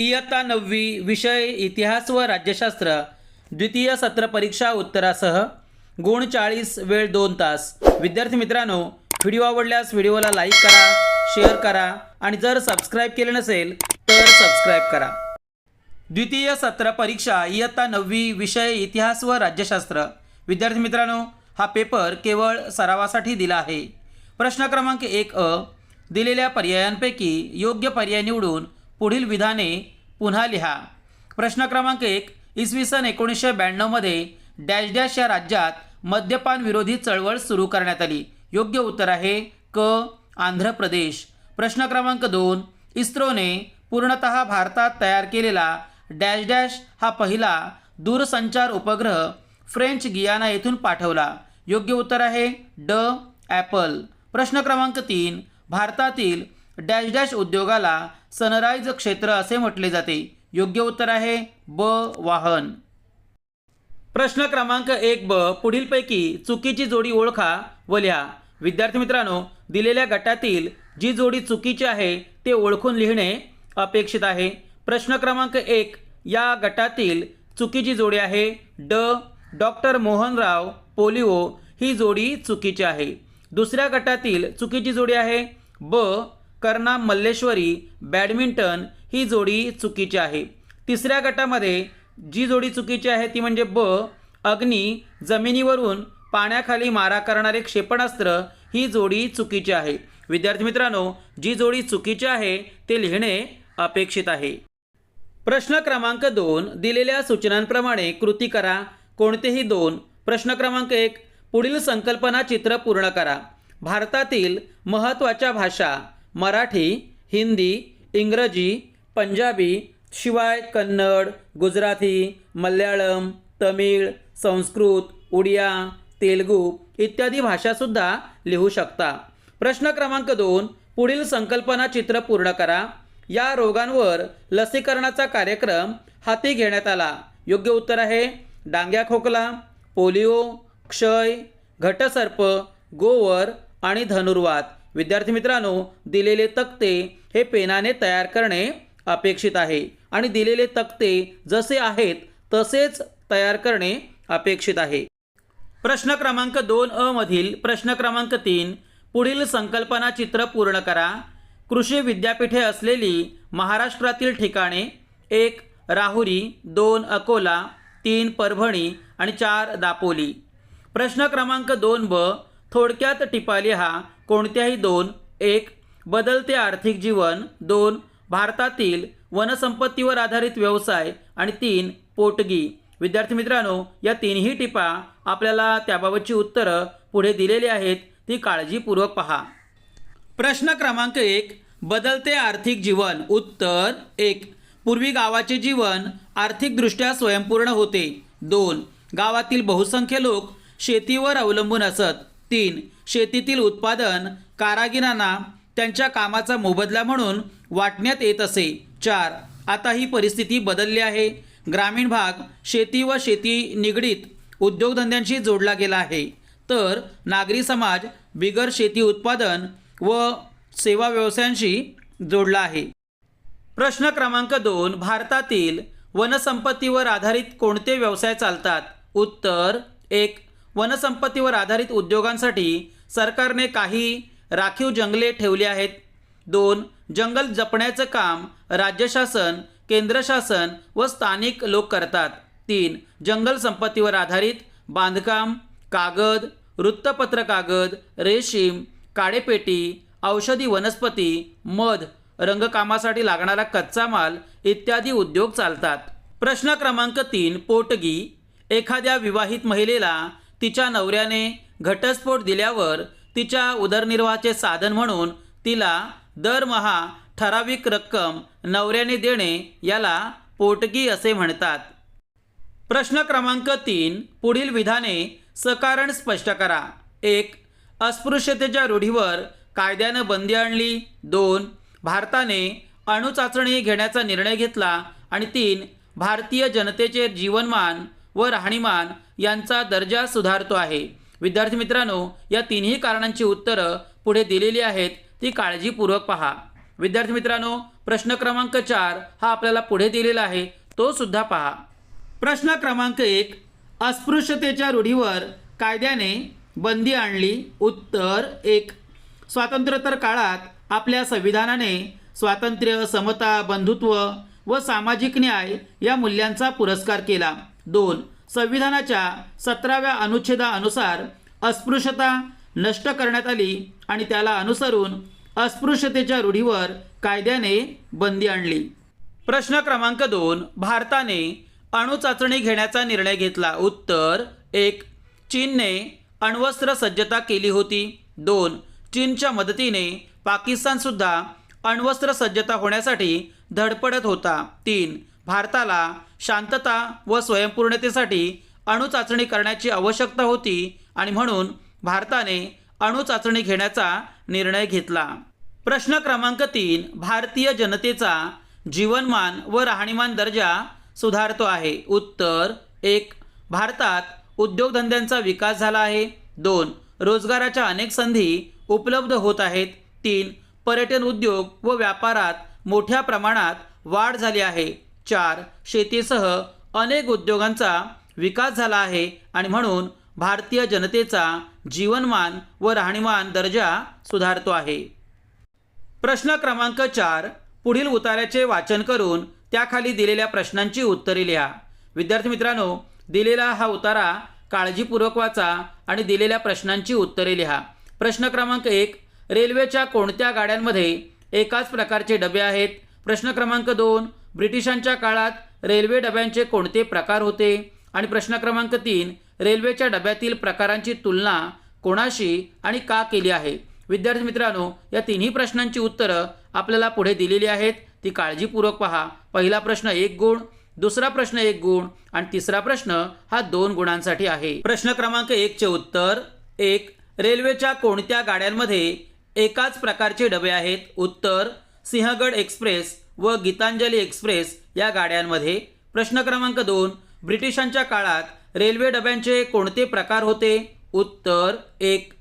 इयत्ता नववी विषय इतिहास व राज्यशास्त्र द्वितीय सत्र परीक्षा उत्तरासह गुण चाळीस वेळ दोन तास. विद्यार्थी मित्रांनो व्हिडिओ आवडल्यास व्हिडिओला लाईक करा शेअर करा आणि जर सबस्क्राईब केले नसेल तर सबस्क्राईब करा. द्वितीय सत्र परीक्षा इयत्ता नववी विषय इतिहास व राज्यशास्त्र. विद्यार्थी मित्रांनो हा पेपर केवळ सरावासाठी दिला आहे. प्रश्न क्रमांक एक अ दिलेल्या पर्यायांपैकी योग्य पर्याय निवडून पुढील विधाने पुन्हा लिहा. प्रश्न क्रमांक एक इसवी सन एकोणीसशे ब्याण्णवमध्ये डॅश डॅश या राज्यात मद्यपान विरोधी चळवळ सुरू करण्यात आली. योग्य उत्तर आहे क आंध्र प्रदेश. प्रश्न क्रमांक दोन इस्रोने पूर्णतः भारतात तयार केलेला डॅश डॅश हा पहिला दूरसंचार उपग्रह फ्रेंच गियाना येथून पाठवला. योग्य उत्तर आहे ड ॲपल. प्रश्न क्रमांक तीन भारतातील डॅश डॅश उद्योगाला सनराईज क्षेत्र असे म्हटले जाते. योग्य उत्तर आहे ब वाहन. प्रश्न क्रमांक एक ब पुढीलपैकी चुकीची जोडी ओळखा व लिहा. विद्यार्थी मित्रांनो दिलेल्या गटातील जी जोडी चुकीची आहे ते ओळखून लिहिणे अपेक्षित आहे. प्रश्न क्रमांक एक या गटातील चुकीची जोडी आहे. ड डॉक्टर मोहनराव पोलिओ ही जोडी चुकीची आहे. दुसऱ्या गटातील चुकीची जोडी आहे. ब कर्णा मल्लेश्वरी बॅडमिंटन ही जोडी चुकीची आहे. तिसऱ्या गटामध्ये जी जोडी चुकीची आहे ती म्हणजे ब अग्नी जमिनीवरून पाण्याखाली मारा करणारे क्षेपणास्त्र ही जोडी चुकीची आहे. विद्यार्थी मित्रांनो जी जोडी चुकीची आहे ते लिहिणे अपेक्षित आहे. प्रश्न क्रमांक दोन दिलेल्या सूचनांप्रमाणे कृती करा. कोणतेही दोन प्रश्न क्रमांक एक पुढील संकल्पना चित्र पूर्ण करा. भारतातील महत्त्वाच्या भाषा मराठी हिंदी इंग्रजी पंजाबी शिवाय कन्नड गुजराती मल्याळम तमिळ संस्कृत उडिया तेलगू इत्यादी भाषासुद्धा लिहू शकता. प्रश्न क्रमांक दोन पुढील संकल्पना चित्र पूर्ण करा. या रोगांवर लसीकरणाचा कार्यक्रम हाती घेण्यात आला. योग्य उत्तर आहे डांग्या खोकला पोलिओ क्षय घटसर्प गोवर आणि धनुर्वात. विद्यार्थी मित्रांनो दिलेले तक्ते हे पेनाने तयार करणे अपेक्षित आहे. आणि दिलेले तक्ते जसे आहेत तसेच तयार करणे अपेक्षित आहे. प्रश्न क्रमांक दोन अ मधील प्रश्न क्रमांक तीन पुढील संकल्पना चित्र पूर्ण करा. कृषी विद्यापीठे असलेली महाराष्ट्रातील ठिकाणे एक राहुरी दोन अकोला तीन परभणी आणि चार दापोली. प्रश्न क्रमांक दोन ब थोडक्यात टिपा लिहा कोणत्याही दोन एक बदलते आर्थिक जीवन दोन भारतातील वनसंपत्तीवर आधारित व्यवसाय आणि तीन पोटगी. विद्यार्थी मित्रांनो या तीनही टिपा आपल्याला त्याबाबतची उत्तरं पुढे दिलेली आहेत ती काळजीपूर्वक पहा. प्रश्न क्रमांक एक बदलते आर्थिक जीवन. उत्तर एक पूर्वी गावाचे जीवन आर्थिकदृष्ट्या स्वयंपूर्ण होते. दोन गावातील बहुसंख्य लोक शेतीवर अवलंबून असत. तीन शेतीतील उत्पादन कारागिरांना त्यांच्या कामाचा मोबदला म्हणून वाटण्यात येत असे. चार आता ही परिस्थिती बदलली आहे. ग्रामीण भाग शेती व शेती निगडीत उद्योगधंद्यांशी जोडला गेला आहे. तर नागरी समाज बिगर शेती उत्पादन व सेवा व्यवसायांशी जोडला आहे. प्रश्न क्रमांक दोन भारतातील वनसंपत्तीवर आधारित कोणते व्यवसाय चालतात? उत्तर एक वनसंपत्तीवर आधारित उद्योगांसाठी सरकारने काही राखीव जंगले ठेवली आहेत. दोन जंगल जपण्याचं काम राज्य शासन केंद्र शासन व स्थानिक लोक करतात. तीन जंगल संपत्तीवर आधारित बांधकाम कागद वृत्तपत्र कागद रेशीम काडेपेटी औषधी वनस्पती मध रंगकामासाठी लागणारा कच्चा माल इत्यादी उद्योग चालतात. प्रश्न क्रमांक तीन पोटगी. एखाद्या विवाहित महिलेला तिच्या नवऱ्याने घटस्फोट दिल्यावर तिच्या उदरनिर्वाहाचे साधन म्हणून तिला दरमहा ठराविक रक्कम नवऱ्याने देणे याला पोटगी असे म्हणतात. प्रश्न क्रमांक तीन पुढील विधाने सकारण स्पष्ट करा. एक अस्पृश्यतेच्या रूढीवर कायद्यानं बंदी आणली. दोन भारताने अणुचाचणी घेण्याचा निर्णय घेतला. आणि तीन भारतीय जनतेचे जीवनमान व राहणीमान यांचा दर्जा सुधारतो आहे. विद्यार्थी मित्रांनो या तिन्ही कारणांची उत्तरं पुढे दिलेली आहेत ती काळजीपूर्वक पहा. विद्यार्थी मित्रांनो प्रश्न क्रमांक चार हा आपल्याला पुढे दिलेला आहे तो सुद्धा पहा. प्रश्न क्रमांक एक अस्पृश्यतेच्या रूढीवर कायद्याने बंदी आणली. उत्तर एक स्वातंत्र्योत्तर काळात आपल्या संविधानाने स्वातंत्र्य समता बंधुत्व व सामाजिक न्याय या मूल्यांचा पुरस्कार केला. दोन. संविधानाच्या सतराव्या अनुच्छेदानुसार अस्पृश्यता नष्ट करण्यात आली आणि त्याला अनुसरून अस्पृश्यतेच्या रूढीवर कायद्याने बंदी आणली. प्रश्न क्रमांक दोन. भारताने अणुचाचणी घेण्याचा निर्णय घेतला. उत्तर एक. चीनने अण्वस्त्र सज्जता केली होती. दोन. चीनच्या मदतीने पाकिस्तानसुद्धा अण्वस्त्र सज्जता होण्यासाठी धडपडत होता. तीन. भारताला शांतता व स्वयंपूर्णतेसाठी अणुचाचणी करण्याची आवश्यकता होती आणि म्हणून भारताने अणुचाचणी घेण्याचा निर्णय घेतला. प्रश्न क्रमांक तीन भारतीय जनतेचा जीवनमान व राहणीमान दर्जा सुधारतो आहे. उत्तर एक भारतात उद्योगधंद्यांचा विकास झाला आहे. दोन रोजगाराच्या अनेक संधी उपलब्ध होत आहेत. तीन पर्यटन उद्योग व व्यापारात मोठ्या प्रमाणात वाढ झाली आहे. चार शेतीसह अनेक उद्योगांचा विकास झाला आहे आणि म्हणून भारतीय जनतेचा जीवनमान व राहणीमान दर्जा सुधारतो आहे. प्रश्न क्रमांक चार पुढील उतार्याचे वाचन करून त्याखाली दिलेल्या प्रश्नांची उत्तरे लिहा. विद्यार्थी मित्रांनो दिलेला हा उतारा काळजीपूर्वक वाचा आणि दिलेल्या प्रश्नांची उत्तरे लिहा. प्रश्न क्रमांक एक रेल्वेच्या कोणत्या गाड्यांमध्ये एकाच प्रकारचे डबे आहेत? प्रश्न क्रमांक दोन ब्रिटिशांच्या काळात रेल्वे डब्यांचे कोणते प्रकार होते? आणि प्रश्न क्रमांक तीन रेल्वेच्या डब्यातील प्रकारांची तुलना कोणाशी आणि का केली आहे? विद्यार्थी मित्रांनो या तिन्ही प्रश्नांची उत्तरं आपल्याला पुढे दिलेली आहेत. ती काळजीपूर्वक पहा. पहिला प्रश्न एक गुण दुसरा प्रश्न एक गुण आणि तिसरा प्रश्न हा दोन गुणांसाठी आहे. प्रश्न क्रमांक एकचे उत्तर एक रेल्वेच्या कोणत्या गाड्यांमध्ये एकाच प्रकारचे डबे आहेत? उत्तर सिंहगड एक्सप्रेस व गीतांजली एक्सप्रेस या गाड्यांमध्ये प्रश्न क्रमांक दोन ब्रिटिशांच्या काळात रेल्वे डब्यांचे कोणते प्रकार होते? उत्तर एक.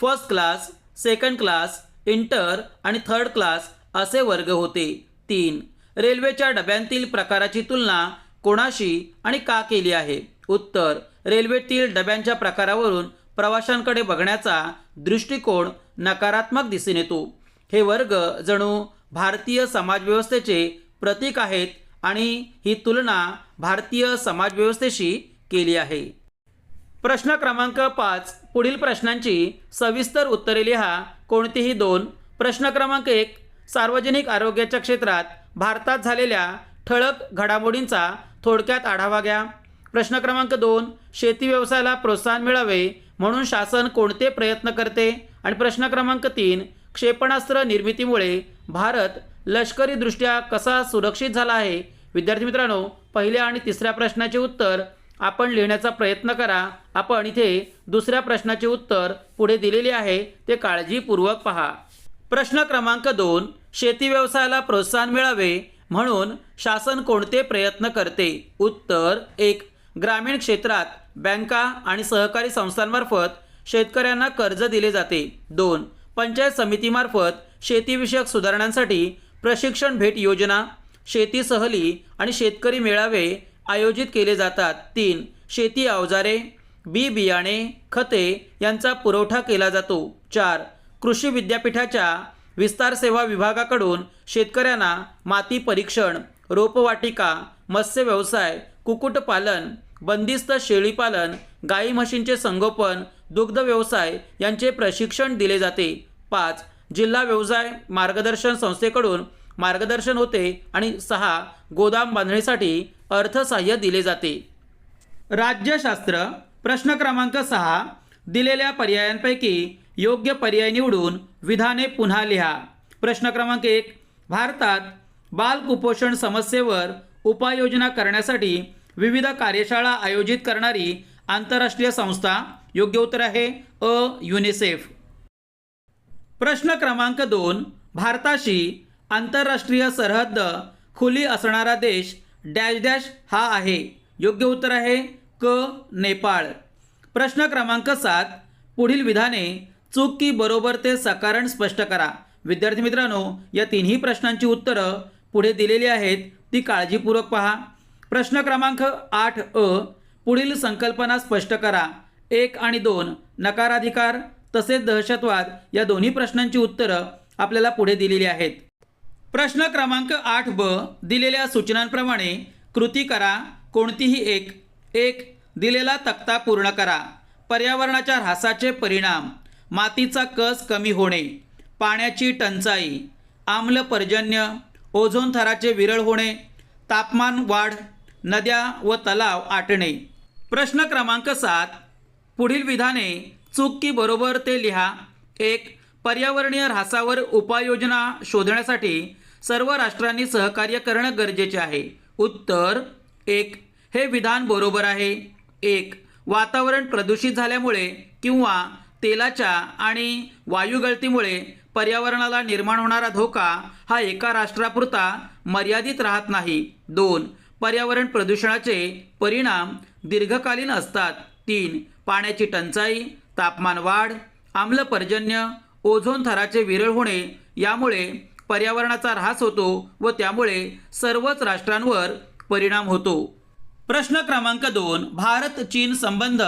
First class second class inter आणि थर्ड क्लास असे वर्ग होते. तीन. रेल्वेच्या डब्यांतील प्रकाराची तुलना कोणाशी आणि का केली आहे? उत्तर. रेल्वेतील डब्यांच्या प्रकारावरून प्रवाशांकडे बघण्याचा दृष्टिकोन नकारात्मक दिसून येतो. हे वर्ग जणू भारतीय समाजव्यवस्थेचे प्रतीक आहेत आणि ही तुलना भारतीय समाजव्यवस्थेशी केली आहे. प्रश्न क्रमांक पाच पुढील प्रश्नांची सविस्तर उत्तरे लिहा. कोणतीही दोन. प्रश्न क्रमांक एक सार्वजनिक आरोग्याच्या क्षेत्रात भारतात झालेल्या ठळक घडामोडींचा थोडक्यात आढावा घ्या. प्रश्न क्रमांक दोन शेती व्यवसायाला प्रोत्साहन मिळावे म्हणून शासन कोणते प्रयत्न करते? आणि प्रश्न क्रमांक तीन क्षेपणास्त्र निर्मितीमुळे भारत लष्करीदृष्ट्या कसा सुरक्षित झाला आहे? विद्यार्थी मित्रांनो पहिल्या आणि तिसऱ्या प्रश्नाचे उत्तर आपण लिहिण्याचा प्रयत्न करा. आपण इथे दुसऱ्या प्रश्नाचे उत्तर पुढे दिलेले आहे. ते काळजीपूर्वक पहा. प्रश्न क्रमांक दोन शेती व्यवसायाला प्रोत्साहन मिळावे म्हणून शासन कोणते प्रयत्न करते? उत्तर एक ग्रामीण क्षेत्रात बँका आणि सहकारी संस्थांमार्फत शेतकऱ्यांना कर्ज दिले जाते. दोन पंचायत समितीमार्फत शेतीविषयक सुधारणांसाठी प्रशिक्षण भेट योजना शेती सहली आणि शेतकरी मेळावे आयोजित केले जातात. तीन शेती अवजारे बी बियाणे खते यांचा पुरवठा केला जातो. चार कृषी विद्यापीठाच्या विस्तार सेवा विभागाकडून शेतकऱ्यांना माती परीक्षण रोपवाटिका मत्स्य व्यवसाय कुक्कुटपालन बंदिस्त शेळीपालन गाई म्हशींचे संगोपन दुग्ध व्यवसाय यांचे प्रशिक्षण दिले जाते. पाच जिल्हा व्यवसाय मार्गदर्शन संस्थेकडून मार्गदर्शन होते आणि सहा गोदाम बांधणीसाठी अर्थसहाय्य दिले जाते. राज्यशास्त्र प्रश्न क्रमांक सहा दिलेल्या पर्यायांपैकी योग्य पर्याय निवडून विधाने पुन्हा लिहा. प्रश्न क्रमांक एक भारतात बाल कुपोषण समस्येवर उपाययोजना करण्यासाठी विविध कार्यशाळा आयोजित करणारी आंतरराष्ट्रीय संस्था योग्य उत्तर आहे अ युनिसेफ. प्रश्न क्रमांक दोन भारताशी आंतरराष्ट्रीय सरहद्द खुली असणारा देश डॅश डॅश हा आहे. योग्य उत्तर आहे क नेपाळ. प्रश्न क्रमांक सात पुढील विधाने चूक की बरोबर ते सकारण स्पष्ट करा. विद्यार्थी मित्रांनो या तिन्ही प्रश्नांची उत्तरं पुढे दिलेली आहेत ती काळजीपूर्वक पहा. प्रश्न क्रमांक आठ अ पुढील संकल्पना स्पष्ट करा. एक आणि दोन नकाराधिकार तसेच दहशतवाद या दोन्ही प्रश्नांची उत्तरं आपल्याला पुढे दिलेली आहेत. प्रश्न क्रमांक आठ ब दिलेल्या सूचनांप्रमाणे कृती करा कोणतीही एक एक दिलेला तक्ता पूर्ण करा. पर्यावरणाच्या ऱ्हासाचे परिणाम मातीचा कस कमी होणे पाण्याची टंचाई आम्ल पर्जन्य ओझोन थराचे विरळ होणे तापमान वाढ नद्या व तलाव आटणे. प्रश्न क्रमांक सात. पुढील विधाने चूक की बरोबर ते लिहा. एक पर्यावरणीय ऱ्हासावर उपाययोजना शोधण्यासाठी सर्व राष्ट्रांनी सहकार्य करणं गरजेचे आहे. उत्तर एक हे विधान बरोबर आहे. एक वातावरण प्रदूषित झाल्यामुळे किंवा तेलाच्या आणि वायुगळतीमुळे पर्यावरणाला निर्माण होणारा धोका हा एका राष्ट्रापुरता मर्यादित राहत नाही. दोन पर्यावरण प्रदूषणाचे परिणाम दीर्घकालीन असतात. तीन पाण्याची टंचाई तापमान वाढ आम्ल पर्जन्य ओझोन थराचे विरळ होणे यामुळे पर्यावरणाचा ऱ्हास होतो व त्यामुळे सर्वच राष्ट्रांवर परिणाम होतो. प्रश्न क्रमांक दोन भारत चीन संबंध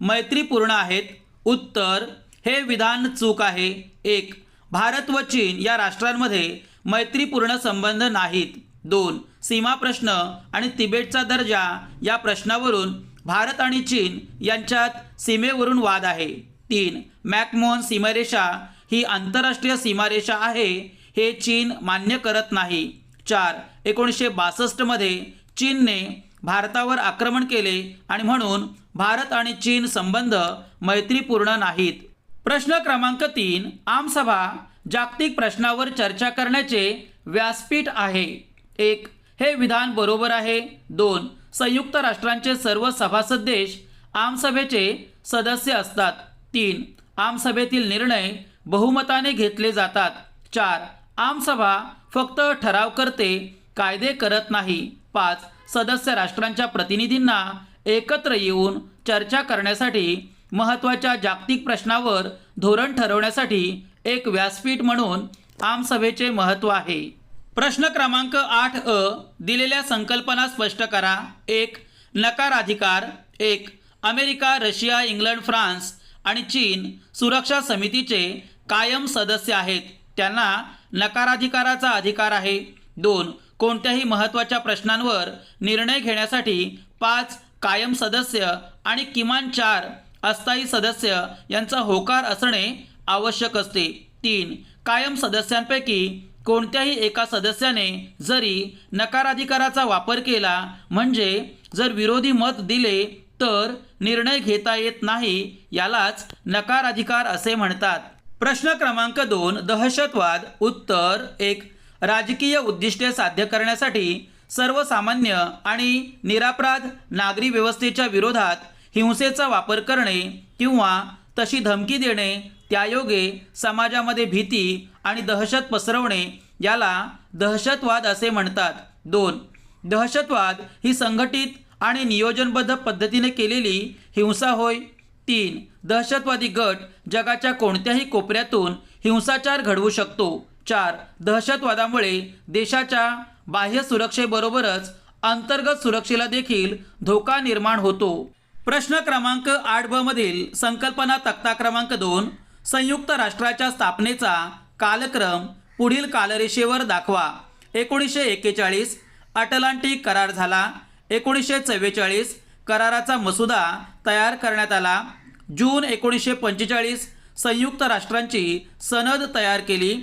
मैत्रीपूर्ण आहेत. उत्तर हे विधान चूक आहे. एक भारत व चीन या राष्ट्रांमध्ये मैत्रीपूर्ण संबंध नाहीत. दोन सीमा प्रश्न आणि तिबेटचा दर्जा या प्रश्नावरून भारत आणि चीन यांच्यात सीमेवरून वाद आहे. तीन मॅकमोहन सीमारेषा ही आंतरराष्ट्रीय सीमारेषा आहे हे चीन मान्य करत नाही. चार एकोणीसशे बासष्टमध्ये चीनने भारतावर आक्रमण केले आणि म्हणून भारत आणि चीन संबंध मैत्रीपूर्ण नाहीत. प्रश्न क्रमांक तीन आमसभा जागतिक प्रश्नावर चर्चा करण्याचे व्यासपीठ आहे. एक. हे विधान बरोबर आहे. दोन. संयुक्त राष्ट्रांचे सर्व सभासद देश आमसभेचे सदस्य असतात. तीन. आमसभेतील निर्णय बहुमताने घेतले जातात. चार. आमसभा फक्त ठराव करते कायदे करत नाही. पाच. सदस्य राष्ट्रांच्या प्रतिनिधींना एकत्र येऊन चर्चा करण्यासाठी महत्त्वाच्या जागतिक प्रश्नावर धोरण ठरवण्यासाठी एक व्यासपीठ म्हणून आमसभेचे महत्त्व आहे. प्रश्न क्रमांक आठ अ दिलेल्या संकल्पना स्पष्ट करा. एक नकाराधिकार एक अमेरिका रशिया इंग्लंड फ्रान्स आणि चीन सुरक्षा समितीचे कायम सदस्य आहेत. त्यांना नकाराधिकाराचा अधिकार आहे. दोन कोणत्याही महत्त्वाच्या प्रश्नांवर निर्णय घेण्यासाठी पाच कायम सदस्य आणि किमान चार अस्थायी सदस्य यांचा होकार असणे आवश्यक असते. तीन कायम सदस्यांपैकी कोणत्याही एका सदस्याने जरी नकाराधिकाराचा वापर केला म्हणजे जर विरोधी मत दिले तर निर्णय घेता येत नाही यालाच नकाराधिकार असे म्हणतात. प्रश्न क्रमांक दोन दहशतवाद उत्तर एक राजकीय उद्दिष्टे साध्य करण्यासाठी सर्वसामान्य आणि निरापराध नागरी व्यवस्थेच्या विरोधात हिंसेचा वापर करणे किंवा तशी धमकी देणे त्यायोगे समाजामध्ये भीती आणि दहशत पसरवणे याला दहशतवाद असे म्हणतात. दोन दहशतवाद ही संघटित आणि नियोजनबद्ध पद्धतीने केलेली हिंसा होय. तीन दहशतवादी गट जगाच्या कोणत्याही कोपऱ्यातून हिंसाचार घडवू शकतो. चार दहशतवादामुळे देशाच्या बाह्य सुरक्षेबरोबरच अंतर्गत सुरक्षेला देखील धोका निर्माण होतो. प्रश्न क्रमांक आठ ब मधील संकल्पना तक्ता क्रमांक दोन संयुक्त राष्ट्राच्या स्थापनेचा कालक्रम पुढील कालरेषेवर दाखवा. एकोणीसशे एक्केचाळीस अटलांटिक करार झाला. एकोणीसशे चव्वेचाळीस कराराचा मसुदा तयार करण्यात आला. जून एकोणीसशे पंचेचाळीस संयुक्त राष्ट्रांची सनद तयार केली.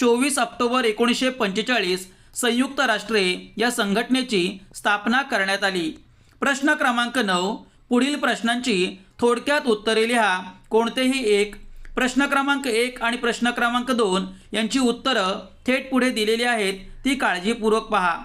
चोवीस ऑक्टोबर एकोणीसशे पंचेचाळीस संयुक्त राष्ट्रे या संघटनेची स्थापना करण्यात आली. प्रश्न क्रमांक नऊ पुढील प्रश्नांची थोडक्यात उत्तरे लिहा. कोणतेही एक प्रश्न क्रमांक एक आणि प्रश्न क्रमांक दोन यांची उत्तरं थेट पुढे दिलेली आहेत ती काळजीपूर्वक पहा.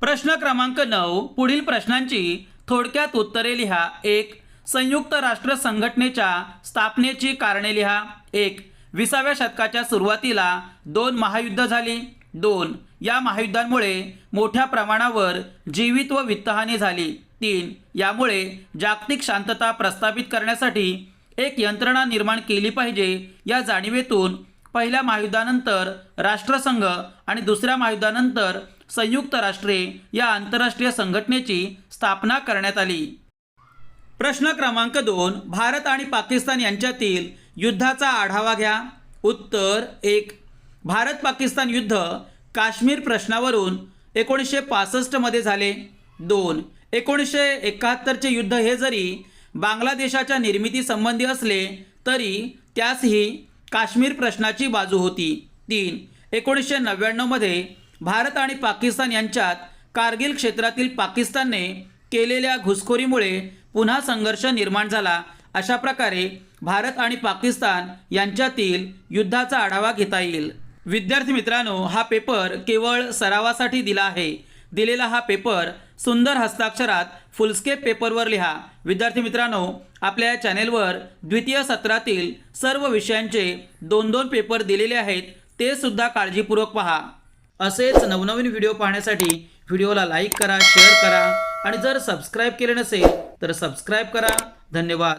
प्रश्न क्रमांक नऊ पुढील प्रश्नांची थोडक्यात उत्तरे लिहा. एक संयुक्त राष्ट्र संघटनेच्या स्थापनेची कारणे लिहा. एक विसाव्या शतकाच्या सुरुवातीला दोन महायुद्ध झाली. दोन या महायुद्धांमुळे मोठ्या प्रमाणावर जीवित व वित्तहानी झाली. तीन यामुळे जागतिक शांतता प्रस्थापित करण्यासाठी एक यंत्रणा निर्माण केली पाहिजे या जाणीवेतून पहिल्या महायुद्धानंतर राष्ट्रसंघ आणि दुसऱ्या महायुद्धानंतर संयुक्त राष्ट्रे या आंतरराष्ट्रीय संघटनेची स्थापना करण्यात आली. प्रश्न क्रमांक दोन भारत आणि पाकिस्तान यांच्यातील युद्धाचा आढावा घ्या. उत्तर एक भारत पाकिस्तान युद्ध काश्मीर प्रश्नावरून एकोणीसशे पासष्टमध्ये झाले. दोन एकोणीसशे एकाहत्तरचे युद्ध हे जरी बांगलादेशाच्या निर्मितीसंबंधी असले तरी त्यासही काश्मीर प्रश्नाची बाजू होती. तीन एकोणीसशे नव्याण्णवमध्ये भारत आणि पाकिस्तान यांच्यात कारगिल क्षेत्रातील पाकिस्तानने केलेल्या घुसखोरीमुळे पुन्हा संघर्ष निर्माण झाला. अशा प्रकारे भारत आणि पाकिस्तान यांच्यातील युद्धाचा आढावा घेता येईल. विद्यार्थी मित्रांनो हा पेपर केवळ सरावासाठी दिला आहे. दिलेला हा पेपर सुंदर हस्ताक्षरात फुलस्केप पेपरवर लिहा. विद्यार्थी मित्रांनो आपल्या या चॅनेलवर द्वितीय सत्रातील सर्व विषयांचे दोन दोन पेपर दिलेले आहेत ते सुद्धा काळजीपूर्वक पहा. असेच नवनवीन व्हिडिओ पाहण्यासाठी व्हिडिओला लाईक करा शेअर करा आणि जर सबस्क्राईब केले नसेल तर सबस्क्राईब करा. धन्यवाद.